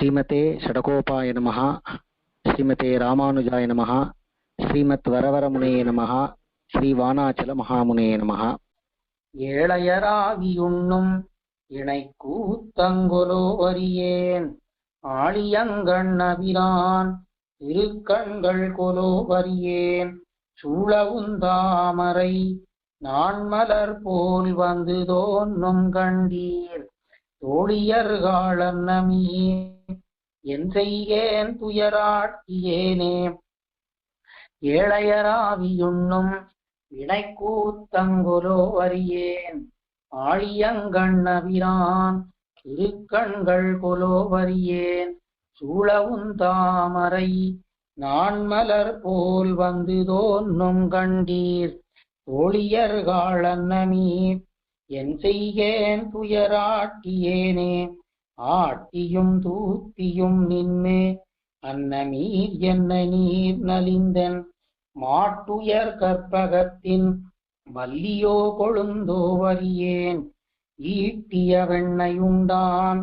ஸ்ரீமதே ஷடகோபாய நமः ஸ்ரீமதே ராமானுஜாய நமः ஸ்ரீமத் வரவரமுனையே நமः ஸ்ரீ வானாச்சல மகாமுனையே நமः ஏழையராவியுண்ணும் இணை கூத்தங்கொலோ வரியேன் ஆழியங்கண் அபிரான் திருக்கண்கள் கொலோ வரியேன் சூழவுந்தாமரை நான் மலர் போல் வந்து தோன்னும் கண்டீர் தோழியர்காளன் நமீர் என் செய்யேன் துயராட்டியேனே. ஏழையராவியுண்ணும் வினைக்கூத்தங்கொலோ வரியேன் ஆழியங்கண்ணவிரான் திருக்கண்கள் கொலோ வரியேன் சூழவும் தாமரை நான் மலர் போல் வந்து தோன்னும் கண்டீர். தோழியர்காளன்னமீர் என் செய்கேன் துயராட்டியேனே. ஆட்டியும் தூத்தியும் நின்னு அன்னமீர் என்ன நீர் நலிந்தன். மாட்டுயர் கற்பகத்தின் வல்லியோ கொழுந்தோ வரியேன் ஈட்டிய வெண்ணையுண்டான்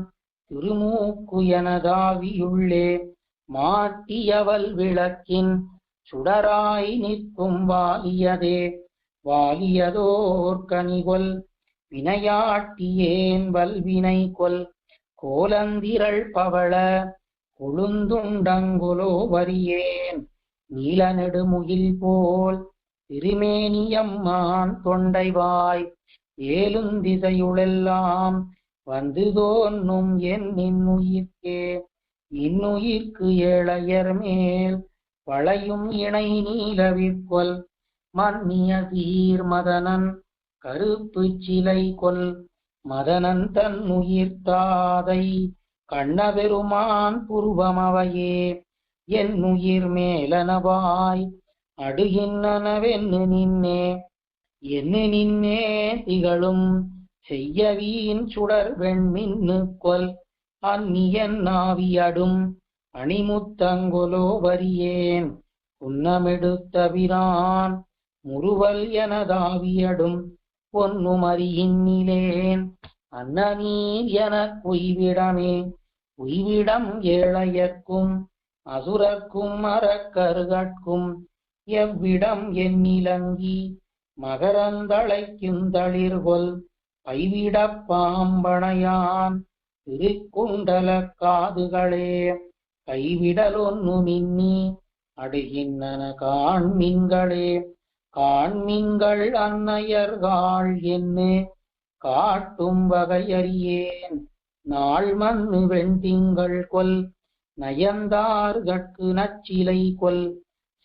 திருமூக்கு எனதாவியுள்ளே. மாட்டியவள் விளக்கின் சுடராய் நிற்கும் வாலியதே. வாலியதோர் கனிகொல் வினையாட்டியேன் வல்வினை கொல் கோலந்திரள் பவள கொழுந்துண்டங்குலோ வரியேன் நீல நெடுமுகில் போல் திருமேனியம்மான் தொண்டைவாய் ஏலும் திசையுளெல்லாம் வந்து தோன்னும் என் இன்னுயிர்க்கே இன்னுயிர்க்கு ஏழையர் மேல் வளையும் இணை நீலவிற்கொல் மன்னிய சீர்மதனன் கருப்பு சிலை கொல் மதனன் தன் உயிர்த்தாதை கண்ணபெருமான் புருவமவையே. என் உயிர் மேலனவாய் அடுகின்றனவென்னு நின்னே என்ன நின்னே திகழும் செய்யவீன் சுடர் வெண்மின்னு கொல் அந்நியன் நாவியடும் அணிமுத்தங்கொலோ வரியேன் உன்னமெடுத்தவிரான் முறுவல் எனதாவியடும் பொன்னுமறியின்னிலேன் அன்னநீர் என உய்விடமே. உய்விடம் ஏழையர்க்கும் அசுரர்க்கும் அறக்கருகட்கும் எவ்விடம் எண்ணிலங்கி மகரந்தழைக்கும் தளிர்கொல் பைவிடப் பாம்பணையான் திருக்குண்டல காதுகளே. கைவிடலொன்னு அடுகின்றன காண்மின்களே. காண்மின்கள் அன்னையர்காள் என்ன. காட்டும் வகையறியேன். நாள் மண்ணு வெண்திங்கள் கொல். நயந்தார்கட்கு நச்சிலை கொல்.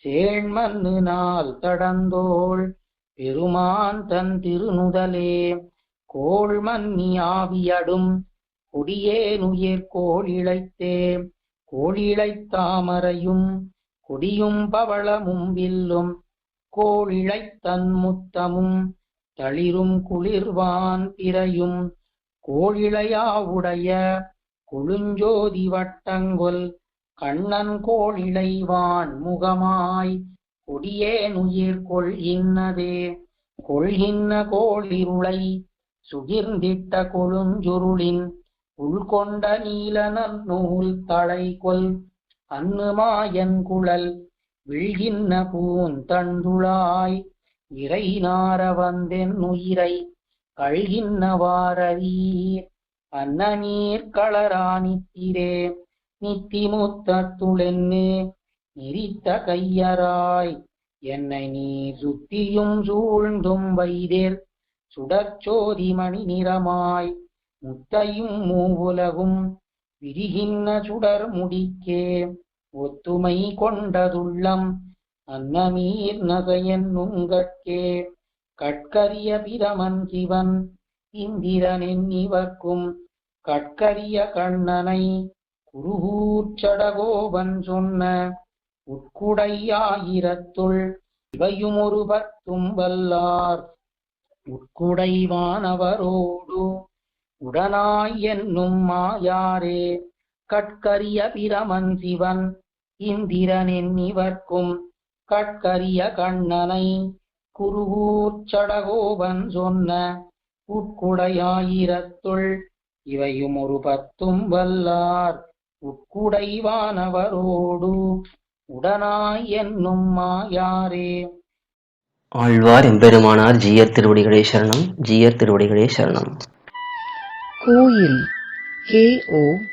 சேண்மண்ணு நாள் தடந்தோள். பெருமான் தன் திருநுதலே. கோள் மன்னி ஆவியடும். கொடியேனுயிர் கோழிழைத்தே கோழிழைத்தாமரையும் கொடியும் பவளமும் வில்லும். கோழிழைத்தன் முத்தமும். தளிரும் குளிர்வான் பிறையும் கோழிளையாவுடைய கொழுஞ்சோதி வட்டங்கொல் கண்ணன் கோழிளைவான் முகமாய் கொடியேனுயிர் கொள்கின்னதே. கொள்கின்ன கோளிருளை சுகிர்ந்திட்ட கொழுஞ்சுருளின் உள்கொண்ட நீலனன் நூல் தலை கொல் அன்னுமாயன் குழல் விழ்கின்ன பூந்தண்டுளாய் இறை நார வந்தென் உயிரை கழ்கின்னவாரீர் அன்ன நீர் களரா நித்திரே நித்திமுத்தத்துளென்னு நிறித்த கையராய். என்னை நீர் சுத்தியும் சூழ்ந்தும் வைதேர் சுடச்சோதி மணி நிறமாய். முத்தையும் மூவுலகும் விரிகின்ன சுடர் முடிக்கே ஒத்துமை கொண்டதுள்ளம் அன்னமீர் நகையன் நுங்கட்கே கட்கரிய பிரமன் சிவன் இந்திரனின் இவர்க்கும் கட்கரிய கண்ணனை குருகூர்ச்சடகோபன் சொன்ன உட்குடையாயிரத்துள் இவையும் ஒரு பத்தும் வல்லார் உட்குடைவானவரோடு உடனாய் என்னும் மாயாரே கட்கரிய பிரமன் சிவன் இந்திரனின் இவர்க்கும் கட்கரிய கண்ணனை குருகூர்ச்சடகோபன் சொன்ன உட்குடையாயிரத்துள் இவையும் ஒரு பத்தும் வல்லார். உட்குடைவானவரோடு உடனாய் என்னும் மாயாரே. ஆழ்வார் எம்பெருமானார் ஜீயர் திருவடிகளே சரணம் ஜீயர் திருவடிகளே சரணம். கோயில் K O